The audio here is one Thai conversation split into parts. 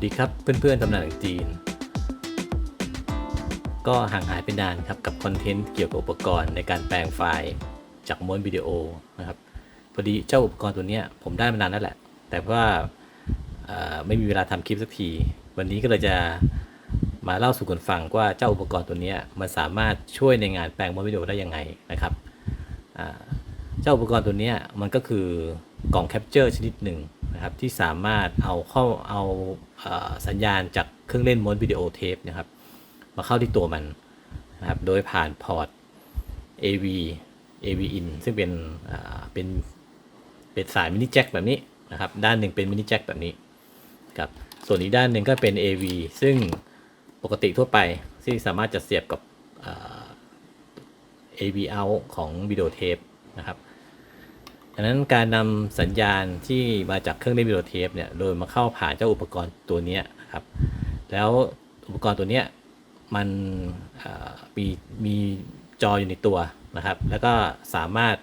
สดีครับเพื่อนๆทำงานจีน ก็ห่างหายไปนานครับกับคอนเทนต์เกี่ยวกับอุปกรณ์ในการแปลงไฟล์จากม้วนวิดีโอนะครับพอดีเจ้าอุปกรณ์ตัวนี้ผมได้มานานแล้วแหละ แต่ว่าไม่มีเวลาทำคลิปสักที วันนี้ก็เลยจะมาเล่าสู่กันฟังว่าเจ้าอุปกรณ์ตัวนี้มันสามารถช่วยในงานแปลงม้วนวิดีโอได้ยังไงนะครับเจ้าอุปกรณ์ตัวนี้มันก็คือกล่องแคปเจอร์ชนิดหนึ่งนะครับที่สามารถเอาเข้าเอา สัญญาณจากเครื่องเล่นม้วนวิดีโอเทปนะครับ มาเข้าที่ตัวมันนะครับ โดยผ่านพอร์ต AV AV in ซึ่งเป็นเป็นเป็นสายมินิแจ็คแบบนี้นะครับ ด้านหนึ่งเป็นมินิแจ็คแบบนี้ครับส่วนอีกด้านหนึ่งก็เป็น AV ซึ่งปกติทั่วไปที่สามารถจะเสียบกับ AV out ของวิดีโอเทปนะครับ ดังนั้นการนำสัญญาณที่มาจากเครื่องเล่นวิดีโอเทปเนี่ยโดยมาเข้าผ่านเจ้าอุปกรณ์ตัวนี้ครับ แล้วอุปกรณ์ตัวนี้มันมีมีจออยู่ในตัวนะครับ แล้วก็สามารถ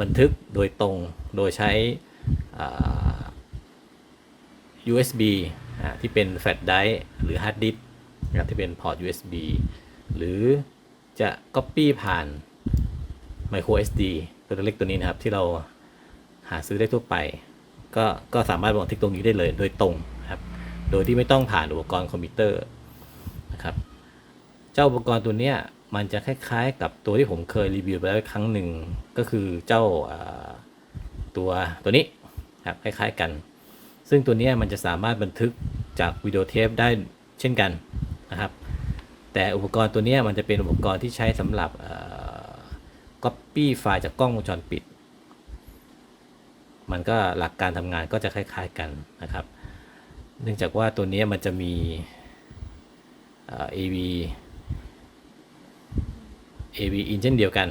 บันทึกโดยตรงโดยใช้ USB ที่เป็นแฟลชไดร์หรือฮาร์ดดิสก์นะครับที่เป็นพอร์ต USB หรือจะ Copy ผ่าน Micro SD ตัวเล็กตัวนี้นะครับที่เรา หาซื้อได้ทั่วไป ก็ก็สามารถบันทึกตรงนี้ได้เลยโดยตรงครับโดยที่ไม่ต้องผ่านอุปกรณ์คอมพิวเตอร์นะครับเจ้าอุปกรณ์ตัวเนี้ยมันจะคล้ายๆ กับตัวที่ผมเคยรีวิวไปแล้วครั้งหนึ่งก็คือเจ้าตัวตัวนี้ครับคล้ายๆกัน ซึ่งตัวนี้มันจะสามารถบันทึกจากวิดีโอเทปได้เช่นกันนะครับแต่อุปกรณ์ตัวนี้มันจะเป็นอุปกรณ์ที่ใช้สำหรับก๊อปปี้ไฟล์จากกล้องวงจรปิด มันก็หลักการทำงานก็จะคล้าย ๆกันนะครับ เนื่องจากว่าตัวนี้มันจะมี AV AV in เช่นเดียวกัน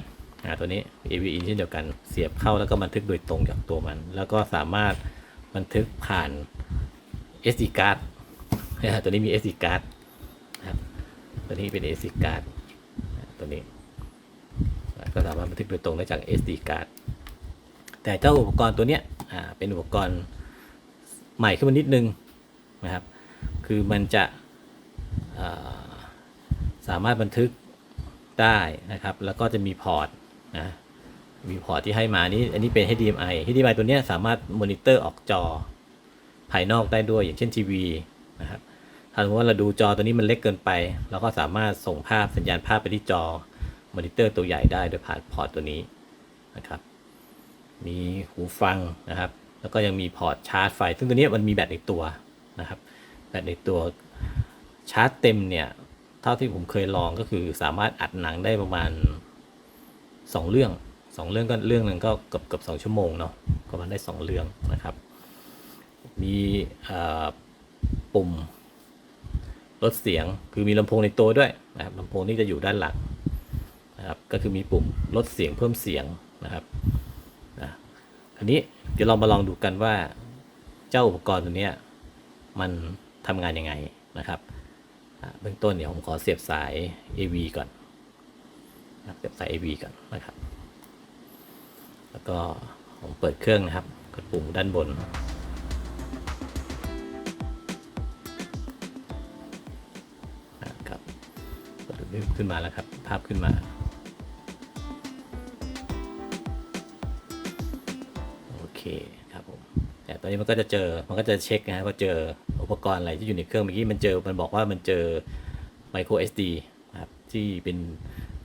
ตัวนี้ AV in เช่นเดียวกัน เสียบเข้าแล้วก็บันทึกโดยตรงจากตัวมัน แล้วก็สามารถบันทึกผ่าน SD card ตัวนี้มี SD card นะครับตัวนี้เป็น SD card ตัวนี้ ก็สามารถบันทึกโดยตรงได้จาก SD card แต่เจ้าอุปกรณ์ตัวเนี้ยเป็นอุปกรณ์ใหม่ขึ้นมานิดนึงนะครับ คือมันจะสามารถบันทึกได้นะครับ แล้วก็จะมีพอร์ตนะมีพอร์ตที่ให้มานี่อันนี้เป็น HDMI HDMI ตัวนี้สามารถมอนิเตอร์ออกจอภายนอกได้ด้วยอย่างเช่นทีวีนะครับถ้าสมมติว่าเราดูจอตัวนี้มันเล็กเกินไป เราก็สามารถส่งภาพสัญญาณภาพไปที่จอมอนิเตอร์ตัวใหญ่ได้โดยผ่านพอร์ตตัวนี้นะครับ มีหูฟังนะครับ แล้วก็ยังมีพอร์ตชาร์จไฟ ซึ่งตัวนี้มันมีแบตในตัวนะครับ แบตในตัวชาร์จเต็มเนี่ย เท่าที่ผมเคยลองก็คือสามารถอัดหนังได้ประมาณ 2 เรื่อง 2 เรื่องก็เรื่องหนึ่งก็เกือบเกือบสองชั่วโมงเนาะก็มันได้ 2 เรื่องนะครับ มีปุ่มลดเสียง คือมีลำโพงในตัวด้วยนะครับลำโพงนี่จะอยู่ด้านหลังนะครับ ก็คือมีปุ่มลดเสียงเพิ่มเสียงนะครับ อันนี้เดี๋ยวเรามาลองดูกันว่าเจ้าอุปกรณ์ตัวนี้มันทำงานยังไงนะครับเบื้องต้นเดี๋ยวผมขอเสียบสาย AV ก่อนเสียบสาย AV ก่อนนะครับ แล้วก็ผมเปิดเครื่องนะครับกดปุ่มด้านบน นะครับกดดึงขึ้นมาแล้วครับ ภาพขึ้นมา คครับผมแต่ตอนนี้มันก็จะเจอมันก็จะเช็คนะฮะว่าเจออุปกรณ์อะไรที่อยู่ในเครื่องเมื่อกี้มันเจอมันบอกว่ามันเจอ micro SD ครับที่เป็น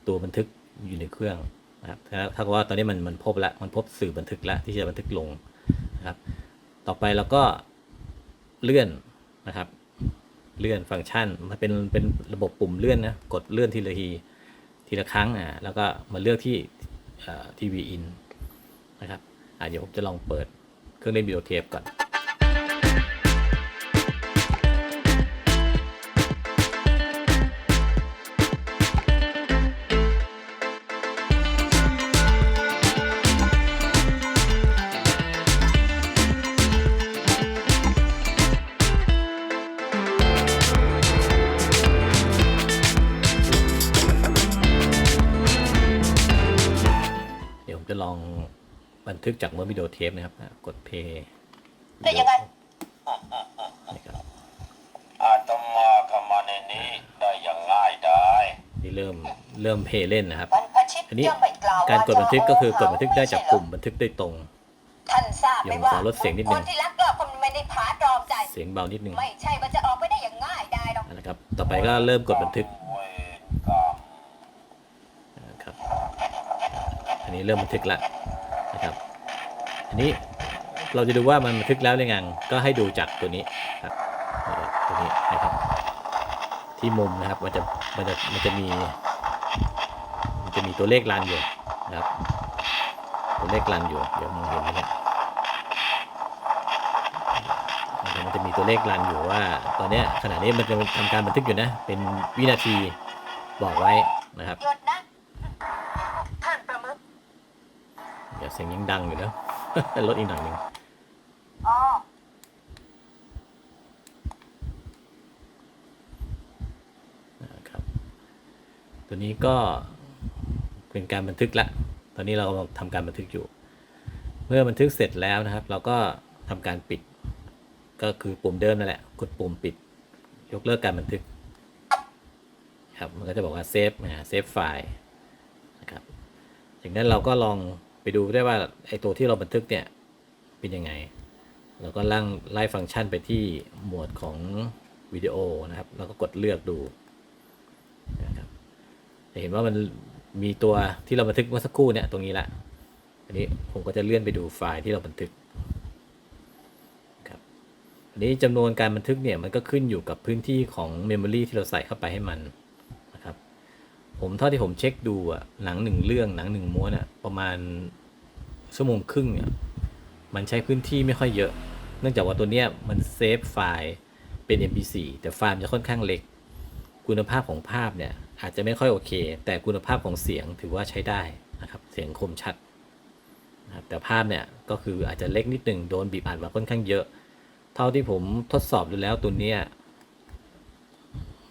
ตัวบันทึกอยู่ในเครื่องนะครับถ้าว่าตอนนี้มันมันพบแล้วมันพบสื่อบันทึกแล้วที่จะบันทึกลงนะครับ ต่อไปเราก็เลื่อนนะครับ เลื่อนฟังก์ชันมันเป็นเป็นระบบปุ่มเลื่อนนะกดเลื่อนทีละทีทีละครั้งอะแล้วก็มาเลือกที่ทีวีอินนะครับ เดี๋ยวผมจะลองเปิดเครื่องเล่นวิดีโอเทปก่อน ทึกจากเมื่อวิดีโอเทปนะครับกดเพย์ได้ยังไง นะครับอาตมาก็มาในนี้ได้อย่างง่ายได้ นี่เริ่มเริ่มเพย์เล่นนะครับอันนี้การกดบันทึกก็คือกดบันทึกได้จากปุ่มบันทึกได้ตรง ท่านทราบไหมว่าเดี๋ยวผมขอลดเสียงนิดนึงคที่รักก็คนไม่ได้ผาดรอมใจ เสียงเบานิดนึงไม่ใช่ว่าจะออกไปได้อย่างง่ายได้หรอก นะครับ ต่อไปก็เริ่มกดบันทึกนะครับ อันนี้เริ่มบันทึกละ อันนี้เราจะดูว่ามันบันทึกแล้วหรือยังก็ให้ดูจากตัวนี้ครับเอ่อตัวนี้นะครับ ที่มุมนะครับมันจะมันจะมันจะมีมันจะมีตัวเลขรันอยู่นะครับ ตัวเลขรันอยู่เดี๋ยวมองเห็นไหมเนี่ยมันจะมีตัวเลขรันอยู่ว่า ตอนเนี้ยขณะนี้มันจะทำการบันทึกอยู่นะ เป็นวินาทีบอกไว้นะครับหยุดนะท่านประมุขเดี๋ยวเสียงยังดังอยู่นะ ลดอีกหน่อยหนึ่งอ๋อนะครับ ตัวนี้ก็เป็นการบันทึกละ ตอนนี้เรากำลังทำการบันทึกอยู่ เมื่อบันทึกเสร็จแล้วนะครับ เราก็ทำการปิด ก็คือปุ่มเดิมนั่นแหละ กดปุ่มปิด ยกเลิกการบันทึก ครับ มันก็จะบอกว่าเซฟนะเซฟไฟล์นะครับจากนั้นเราก็ลอง ไปดูได้ว่าไอตัวที่เราบันทึกเนี่ยเป็นยังไง เราก็ล่างไล่ฟังก์ชันไปที่หมวดของวิดีโอนะครับ แล้วก็กดเลือกดูนะครับจะเห็นว่ามันมีตัวที่เราบันทึกเมื่อสักครู่เนี่ยตรงนี้ละอันนี้ผมก็จะเลื่อนไปดูไฟล์ที่เราบันทึกครับอันนี้จำนวนการบันทึกเนี่ยมันก็ขึ้นอยู่กับพื้นที่ของเมมโมรีที่เราใส่เข้าไปให้มัน ผมเท่าที่ผมเช็คดูอะหนังหนึ่งเรื่องหนังหนึ่งม้วนอะประมาณชั่วโมงครึ่งเนี่ยมันใช้พื้นที่ไม่ค่อยเยอะ เนื่องจากว่าตัวเนี้ยมันเซฟไฟล์เป็น MP4 แต่ไฟล์มันจะค่อนข้างเล็ก คุณภาพของภาพเนี่ยอาจจะไม่ค่อยโอเค แต่คุณภาพของเสียงถือว่าใช้ได้นะครับ เสียงคมชัดนะครับแต่ภาพเนี่ยก็คืออาจจะเล็กนิดหนึ่งโดนบีบอัดมาค่อนข้างเยอะ เท่าที่ผมทดสอบดูแล้วตัวเนี้ย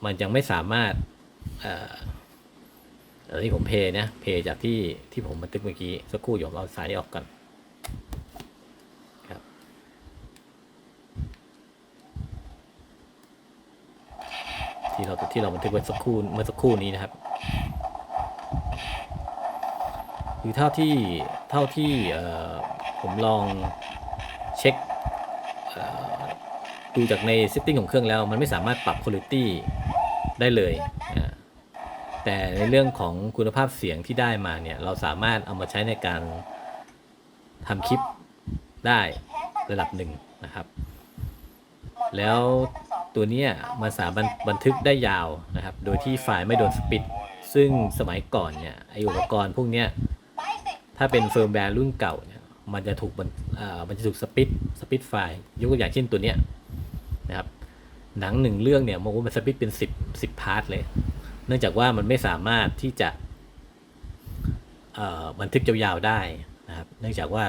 มันยังไม่สามารถ อ่อเออที่ผมเพย์นะเพย์จากที่ที่ผมบันทึกเมื่อกี้สักครู่ผมเอาสายนี้ออกก่อนครับ ที่เราที่เราบันทึกไว้สักครู่เมื่อสักครู่นี้นะครับคือเท่าที่เท่าที่เอ่อผมลองเช็คดูจากใน setting ของเครื่องแล้ว มันไม่สามารถปรับ quality ได้เลย แต่ในเรื่องของคุณภาพเสียงที่ได้มาเนี่ย เราสามารถเอามาใช้ในการทำคลิปได้ระดับหนึ่งนะครับ แล้วตัวเนี้ยมันสามารถบันทึกได้ยาวนะครับ โดยที่ไฟล์ไม่โดนสปิด ซึ่งสมัยก่อนเนี่ยไออุปกรณ์พวกเนี้ยถ้าเป็นเฟิร์มแวร์รุ่นเก่าเนี่ยมันจะถูกบันมันจะถูกสปิดสปิดไฟล์ยกตัวอย่างเช่นตัวเนี้ยนะครับหนังหนึ่งเรื่องเนี่ยมันมันสปิดเป็นสิบสิบพาร์ทเลย เนื่องจากว่ามันไม่สามารถที่จะบันทึกยาวๆได้นะครับ เนื่องจากว่า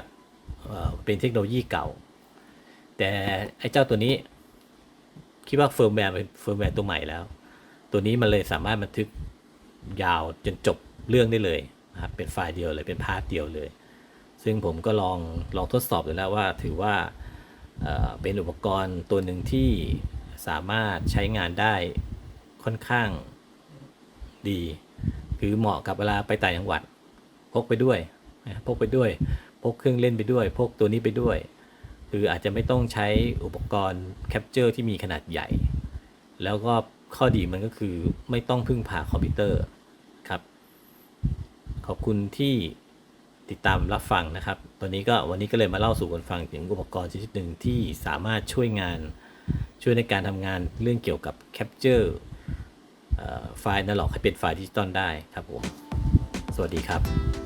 เเป็นเทคโนโลยีเก่า แต่ไอ้เจ้าตัวนี้คิดว่าเฟิร์มแวร์เป็นเฟิร์มแวร์ตัวใหม่แล้ว ตัวนี้มันเลยสามารถบันทึกยาวจนจบเรื่องได้เลยนะครับเป็นไฟล์เดียวเลยเป็นพาร์ทเดียวเลย ซึ่งผมก็ลองลองทดสอบดูแล้วว่าถือว่าเเป็นอุปกรณ์ตัวหนึ่งที่สามารถใช้งานได้ค่อนข้าง ดี คือเหมาะกับเวลาไปต่างจังหวัด พกไปด้วยพกไปด้วย พกเครื่องเล่นไปด้วย พกตัวนี้ไปด้วย คืออาจจะไม่ต้องใช้อุปกรณ์แคปเจอร์ที่มีขนาดใหญ่ แล้วก็ข้อดีมันก็คือไม่ต้องพึ่งพาคอมพิวเตอร์ครับ ขอบคุณที่ติดตามรับฟังนะครับ ตอนนี้ก็วันนี้ก็เลยมาเล่าสู่กันฟังถึงอุปกรณ์ชนิดหนึ่งที่สามารถช่วยงานช่วยในการทำงานเรื่องเกี่ยวกับแคปเจอร์ ไฟล์นั่นหรอกให้เป็นไฟล์ดิจิตอลได้ครับผม สวัสดีครับ